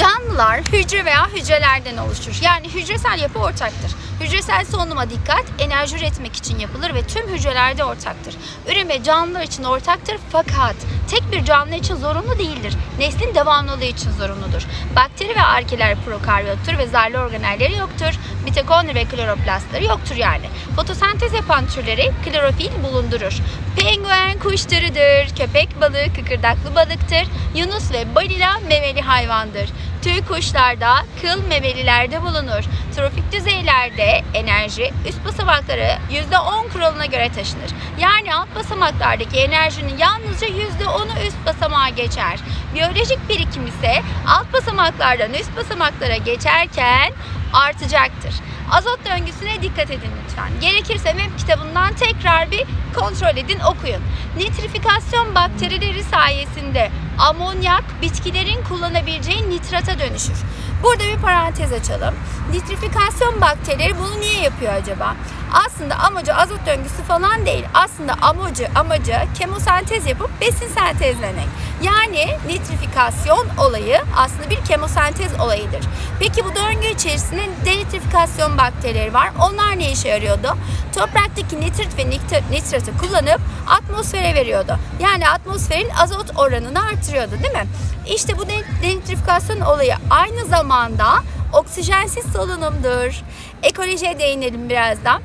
Canlılar hücre veya hücrelerden oluşur. Yani hücresel yapı ortaktır. Hücresel solunuma dikkat enerji üretmek için yapılır ve tüm hücrelerde ortaktır. Üreme canlılar için ortaktır fakat tek bir canlı için zorunlu değildir. Neslin devamlılığı için zorunludur. Bakteri ve arkeler prokaryottur ve zarlı organelleri yoktur. Mitokondri ve kloroplastları yoktur yani. Fotosentez yapan türleri klorofil bulundurur. Penguen kuşlarıdır. Köpek balığı kıkırdaklı balıktır. Yunus ve balina memeli hayvandır. Tüy kuşlarda, kıl memelilerde bulunur. Trofik düzeylerde enerji üst basamakları %10 kuralına göre taşınır. Yani alt basamaklardaki enerjinin yalnızca %10'u üst basamağa geçer. Biyolojik birikim ise alt basamaklardan üst basamaklara geçerken artacaktır. Azot döngüsüne dikkat edin lütfen. Gerekirse web kitabından tekrar bir kontrol edin, okuyun. Nitrifikasyon bakterileri sayesinde amonyak bitkilerin kullanabileceği nitrata dönüşür. Burada bir parantez açalım. Nitrifikasyon bakterileri bunu niye yapıyor acaba? Aslında amacı azot döngüsü falan değil. Aslında amacı amacı kemosentez yapıp besin sentezlemek. Yani nitrifikasyon olayı aslında bir kemosentez olayıdır. Peki bu döngü içerisinde denitrifikasyon bakterileri var. Onlar ne işe yarıyordu? Topraktaki nitrit ve nitr- nitratı kullanıp atmosfere veriyordu. Yani atmosferin azot oranını artırıyordu değil mi? İşte bu den- denitrifikasyon olayı aynı zamanda oksijensiz solunumdur. Ekolojiye değinelim birazdan.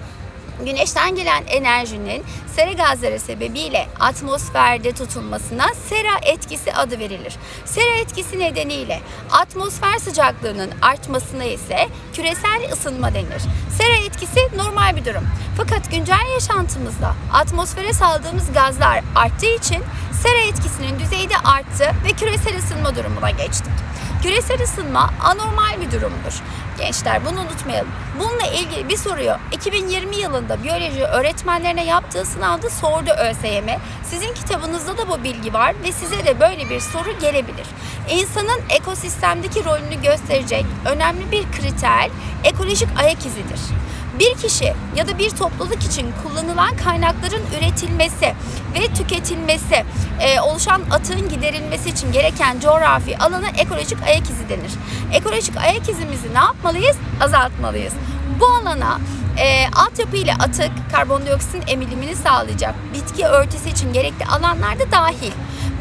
Güneşten gelen enerjinin sera gazları sebebiyle atmosferde tutulmasına sera etkisi adı verilir. Sera etkisi nedeniyle atmosfer sıcaklığının artmasına ise küresel ısınma denir. Sera etkisi normal bir durum. Fakat güncel yaşantımızda atmosfere saldığımız gazlar arttığı için sera etkisinin düzeyi de arttı ve küresel ısınma durumuna geçtik. Küresel ısınma anormal bir durumdur. Gençler bunu unutmayalım. Bununla ilgili bir soruyu 2020 yılında biyoloji öğretmenlerine yaptığı sınavda sordu ÖSYM. Sizin kitabınızda da bu bilgi var ve size de böyle bir soru gelebilir. İnsanın ekosistemdeki rolünü gösterecek önemli bir kriter ekolojik ayak izidir. Bir kişi ya da bir topluluk için kullanılan kaynakların üretilmesi ve tüketilmesi, e, oluşan atığın giderilmesi için gereken coğrafi alana ekolojik ayak izi denir. Ekolojik ayak izimizi ne yapmalıyız? Azaltmalıyız. Bu alana e, altyapı ile atık, karbondioksitin emilimini sağlayacak bitki örtüsü için gerekli alanlar da dahil.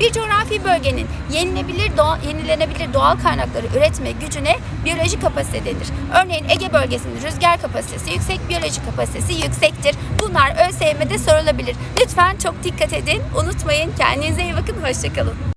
Bir coğrafi bölgenin yenilebilir doğal, yenilenebilir doğal kaynakları üretme gücüne biyolojik kapasite denir. Örneğin Ege bölgesinin rüzgar kapasitesi yüksek, biyolojik kapasitesi yüksektir. Bunlar ÖSYM'de sorulabilir. Lütfen çok dikkat edin, unutmayın. Kendinize iyi bakın, hoşçakalın.